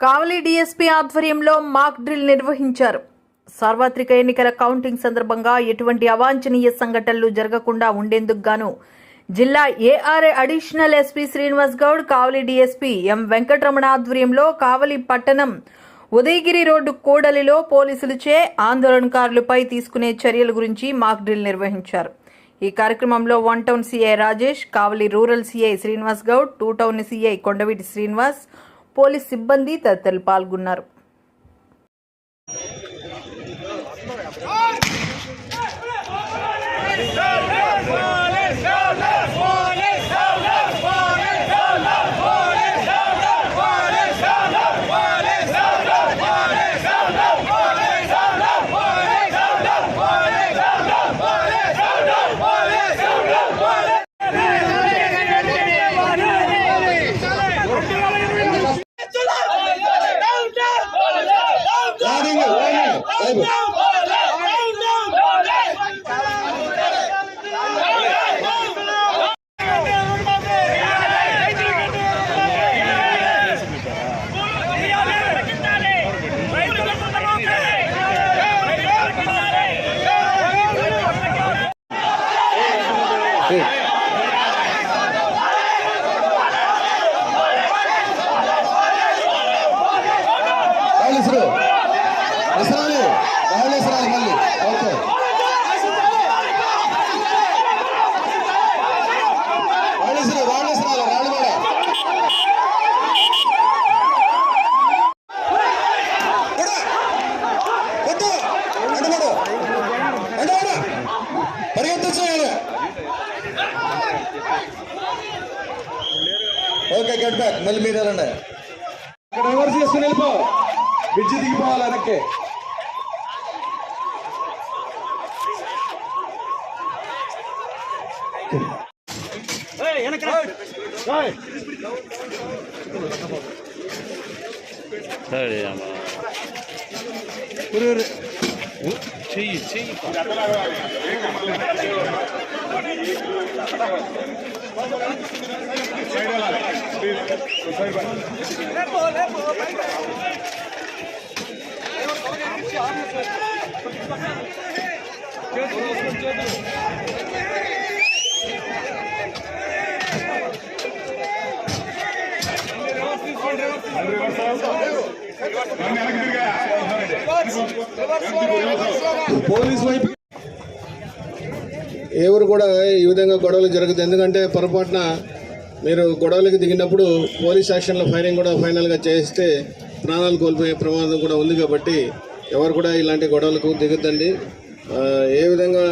కావలి DSP ఆధ్వర్యంలో mock drill నిర్వహించారు. సార్వత్రిక ఎన్నికల కౌంటింగ్ సందర్భంగా ఎటువంటి అవాంఛనీయ సంఘటనలు జరగకుండా ఉండేందుకు గాను జిల్లా ARA additional SP Srinivas Goud Kavali DSP M Venkataramana ఆధ్వర్యంలో కావలి పట్టణం ఉదయగిరి రోడ్డు కూడలిలో పోలీసులచే ఆందోళనకారులపై తీసుకునే చర్యల గురించి మాక్ డ్రిల్ నిర్వహించారు. ఈ కార్యక్రమంలో one town CI Rajesh Kavali rural CI Srinivas Goud two town CI Kondaveeti Srinivas police సిబ్బంది తదితరులు పాల్గొన్నారు. వార్నింగ్ వార్నింగ్ టైం వాళ్ళు ఇసురు ఇసరాలి వాళ్ళు ఇసరాలి మళ్ళీ ఓకే వాళ్ళు ఇసురు వాళ్ళు ఇసరాలి రాళ్ళు కూడా కొడు. కొట్టు. అడ్డుపడు. అడ్డుపడు. పరిగెత్తొచ్చు ఆయన. Okay get back. మళ్ళీ మీరు వెళ్ళండి. అక్కడ ఎవరు చేసుకుని వెళ్ళిపో. విద్య దిగిపోవాలి వెనక్కి. సరే అమ్మా చెయ్యి చెయ్యి పోలీస్ వైపు ఎవరు కూడా ఈ విధంగా గొడవలు జరుగుతుంది ఎందుకంటే పొరపాటున మీరు గొడవలకు దిగినప్పుడు పోలీస్ యాక్షన్లో ఫైరింగ్ కూడా ఫైనల్గా చేస్తే ప్రాణాలు కోల్పోయే ప్రమాదం కూడా ఉంది కాబట్టి ఎవరు కూడా ఇలాంటి గొడవలకు దిగుద్దండి. ఏ విధంగా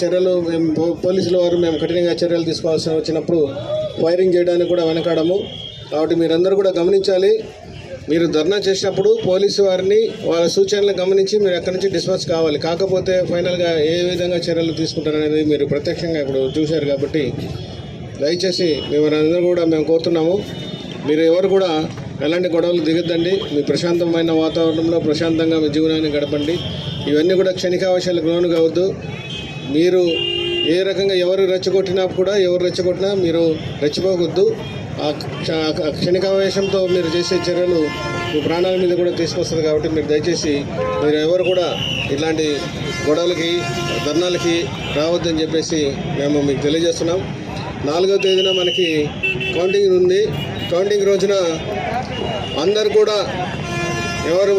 చర్యలు మేము పో- పోలీసుల వారు మేము కఠినంగా చర్యలు తీసుకోవాల్సి వచ్చినప్పుడు ఫైరింగ్ చేయడానికి కూడా వెనకాడము. కాబట్టి మీరందరూ కూడా గమనించాలి. మీరు ధర్నా చేసినప్పుడు పోలీసు వారిని వాళ్ళ సూచనలు గమనించి మీరు అక్కడి నుంచి డిస్పర్స్ కావాలి. కాకపోతే ఫైనల్గా ఏ విధంగా చర్యలు తీసుకుంటారనేది మీరు ప్రత్యక్షంగా ఇప్పుడు చూశారు కాబట్టి దయచేసి మిమ్మల్ని కూడా మేము కోరుతున్నాము. మీరు ఎవరు కూడా ఎలాంటి గొడవలు దిగద్దండి. మీ ప్రశాంతమైన వాతావరణంలో ప్రశాంతంగా మీ జీవనాన్ని గడపండి. ఇవన్నీ కూడా క్షణికావశాలకు లోను కావద్దు. మీరు ఏ రకంగా ఎవరు రెచ్చగొట్టినా కూడా ఎవరు రెచ్చగొట్టినా మీరు రెచ్చిపోకూడదు. క్షణికావేశంతో మీరు చేసే చర్యలు మీ ప్రాణాల మీద కూడా తీసుకొస్తుంది కాబట్టి మీరు దయచేసి మీరు ఎవరు కూడా ఇలాంటి గొడవలకి ధర్నాలకి రావద్దని చెప్పేసి మేము మీకు తెలియజేస్తున్నాం. నాలుగో తేదీన మనకి కౌంటింగ్ ఉంది. కౌంటింగ్ రోజున అందరు కూడా ఎవరు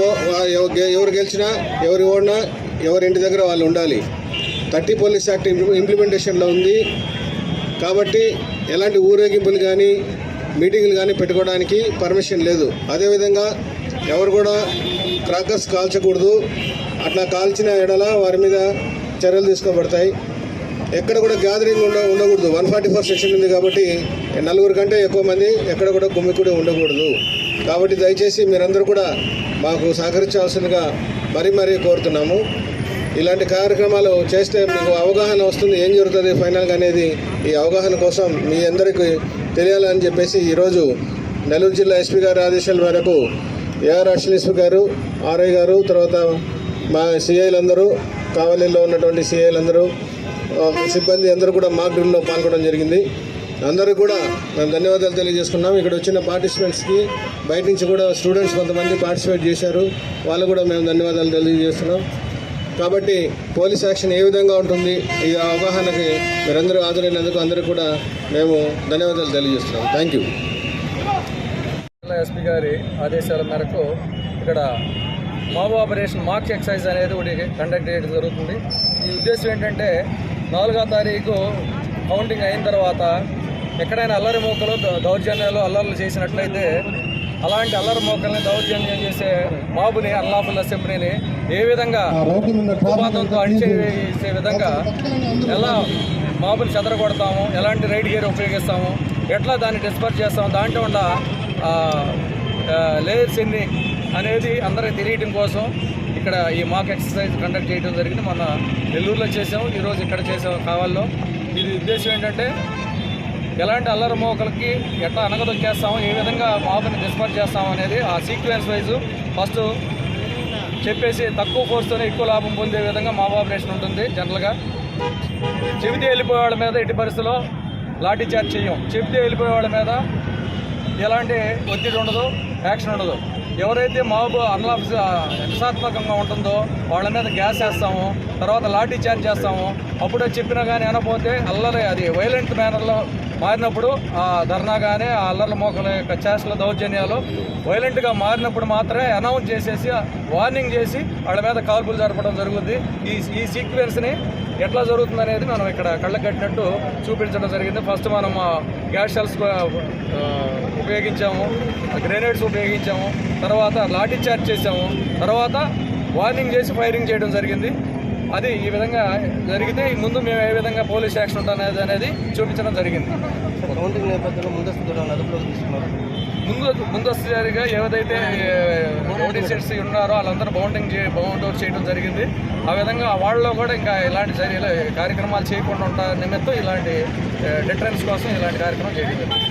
గె- ఎవరు గెలిచినా ఎవరు ఓడినా ఎవరి ఇంటి దగ్గర వాళ్ళు ఉండాలి. థర్టీ పోలీస్ యాక్ట్ ఇంప్లిమెంటేషన్లో ఉంది. కాబట్టి ఎలాంటి ఊరేగింపులు కానీ మీటింగ్లు కానీ పెట్టుకోవడానికి పర్మిషన్ లేదు. అదేవిధంగా ఎవరు కూడా క్రాకర్స్ కాల్చకూడదు. అట్లా కాల్చిన ఎడల వారి మీద చర్యలు తీసుకోబడతాయి. ఎక్కడ కూడా గ్యాదరింగ్ ఉండ ఉండకూడదు. వన్ ఫార్టీ ఫోర్ సెక్షన్ ఉంది కాబట్టి నలుగురు కంటే ఎక్కువ మంది ఎక్కడ కూడా గుమ్మికూడి ఉండకూడదు. కాబట్టి దయచేసి మీరందరూ కూడా మాకు సహకరించాల్సిందిగా మరీ మరీ కోరుతున్నాము. ఇలాంటి కార్యక్రమాలు చేస్తే మీకు అవగాహన వస్తుంది. ఏం జరుగుతుంది ఫైనల్గా అనేది ఈ అవగాహన కోసం మీ అందరికీ తెలియాలని చెప్పేసి ఈరోజు నెల్లూరు జిల్లా ఎస్పీ గారి ఆదేశాల మేరకు ఏఆర్ అశ్విన్ ఎస్పీ గారు ఆర్ఐ గారు తర్వాత మా సిఐలందరూ కావలిలో ఉన్నటువంటి సిఐలందరూ ఆ, సిబ్బంది అందరూ కూడా మాక్ డ్రిల్లో పాల్గొనడం జరిగింది. అందరూ కూడా మేము ధన్యవాదాలు తెలియజేసుకున్నాం. ఇక్కడ వచ్చిన పార్టిసిపెంట్స్కి బయట నుంచి కూడా స్టూడెంట్స్ కొంతమంది పార్టిసిపేట్ చేశారు. వాళ్ళు కూడా మేము ధన్యవాదాలు తెలియజేస్తున్నాం. కాబట్టి పోలీస్ యాక్షన్ ఏ విధంగా ఉంటుంది? ఈ అవగాహనకి మీరందరూ హాజరైనందుకు అందరూ కూడా మేము ధన్యవాదాలు తెలియజేస్తున్నాం థ్యాంక్ యూ ఎస్పీ గారి ఆదేశాల మేరకు ఇక్కడ మాబు ఆపరేషన్ మాక్ ఎక్సైజ్ అనేది ఒకటి కండక్ట్ చేయడం జరుగుతుంది. ఈ ఉద్దేశం ఏంటంటే నాలుగో తారీఖు కౌంటింగ్ అయిన తర్వాత ఎక్కడైనా అల్లరి మోకలు దౌర్జన్యాలు అల్లర్లు చేసినట్లయితే అలాంటి అల్లరి మోకల్ని దౌర్జన్యం చేసే మాబుని అల్లాఫుల్ అసెంబ్లీని ఏ విధంగా ఉపాధంతో అణిచేసే విధంగా ఎలా మాబుని చెదరగొడతాము ఎలాంటి రైడ్ గేర్ ఉపయోగిస్తాము ఎట్లా దాన్ని డిస్పర్స్ చేస్తాము దాంట్లో ఉన్న లేయర్స్ ఎన్ని అనేది అందరికి తెలియటం కోసం ఇక్కడ ఈ మాక్ ఎక్సర్సైజ్ కండక్ట్ చేయడం జరిగింది. మొన్న నెల్లూరులో చేసాము ఈరోజు ఇక్కడ చేసాము కావాల్లో. ఇది ఉద్దేశం ఏంటంటే ఎలాంటి అల్లరి మోకలకి ఎట్లా అనగదొక్కేస్తాము ఏ విధంగా మాబుని డిస్పర్స్ చేస్తాము అనేది ఆ సీక్వెన్స్ వైజ్ ఫస్ట్ చెప్పేసి తక్కువ ఫోర్స్తోనే ఎక్కువ లాభం పొందే విధంగా మాబ్ ఆపరేషన్ ఉంటుంది జనరల్గా చెబితే వెళ్ళిపోయే వాళ్ళ మీద ఎట్టి పరిస్థితుల్లో లాఠీ చార్జ్ చేయం. చెబితే వెళ్ళిపోయే వాళ్ళ మీద ఎలాంటి ఒత్తిడి ఉండదు యాక్షన్ ఉండదు. ఎవరైతే మాబు అన్లాఫ్ హింసాత్మకంగా ఉంటుందో వాళ్ళ మీద గ్యాస్ వేస్తాము తర్వాత లాఠీ చార్జ్ చేస్తాము అప్పుడే చెప్పినా కానీ అనపోతే అల్లరి అది వైలెంట్ మేనర్లో మారినప్పుడు ఆ ధర్నా కానీ ఆ అల్లర్ల మోకల యొక్క చేష్టల దౌర్జన్యాలు వైలెంట్గా మారినప్పుడు మాత్రమే అనౌన్స్ చేసేసి వార్నింగ్ చేసి వాళ్ళ మీద కాల్పులు జరపడం జరుగుద్ది. ఈ ఈ సీక్వెన్స్ని ఎట్లా జరుగుతుంది అనేది మనం ఇక్కడ కళ్ళ కట్టినట్టు చూపించడం జరిగింది. ఫస్ట్ మనం గ్యాస్ షెల్స్ ఉపయోగించాము గ్రెనేడ్స్ ఉపయోగించాము తర్వాత లాఠీ చార్జ్ చేసాము తర్వాత వార్నింగ్ చేసి ఫైరింగ్ చేయడం జరిగింది. అది ఈ విధంగా జరిగితే ముందు మేము ఏ విధంగా పోలీస్ యాక్షన్ ఉంటుంది అనేది చూపించడం జరిగింది. కౌంటింగ్ నేపథ్యంలో ముందస్తు అదుపులోకి తీసుకున్నారు. ముందు ముందస్తుగా ఏదైతే నోటీసెస్ ఉన్నారో వాళ్ళందరూ బౌండింగ్ చే బౌండ్ అవుట్ చేయడం జరిగింది. ఆ విధంగా వాళ్ళలో కూడా ఇంకా ఇలాంటి చర్యలు కార్యక్రమాలు చేయకుండా ఉంటా నిమిత్తం ఇలాంటి డిటరెన్స్ కోసం ఇలాంటి కార్యక్రమం చేయడం జరిగింది.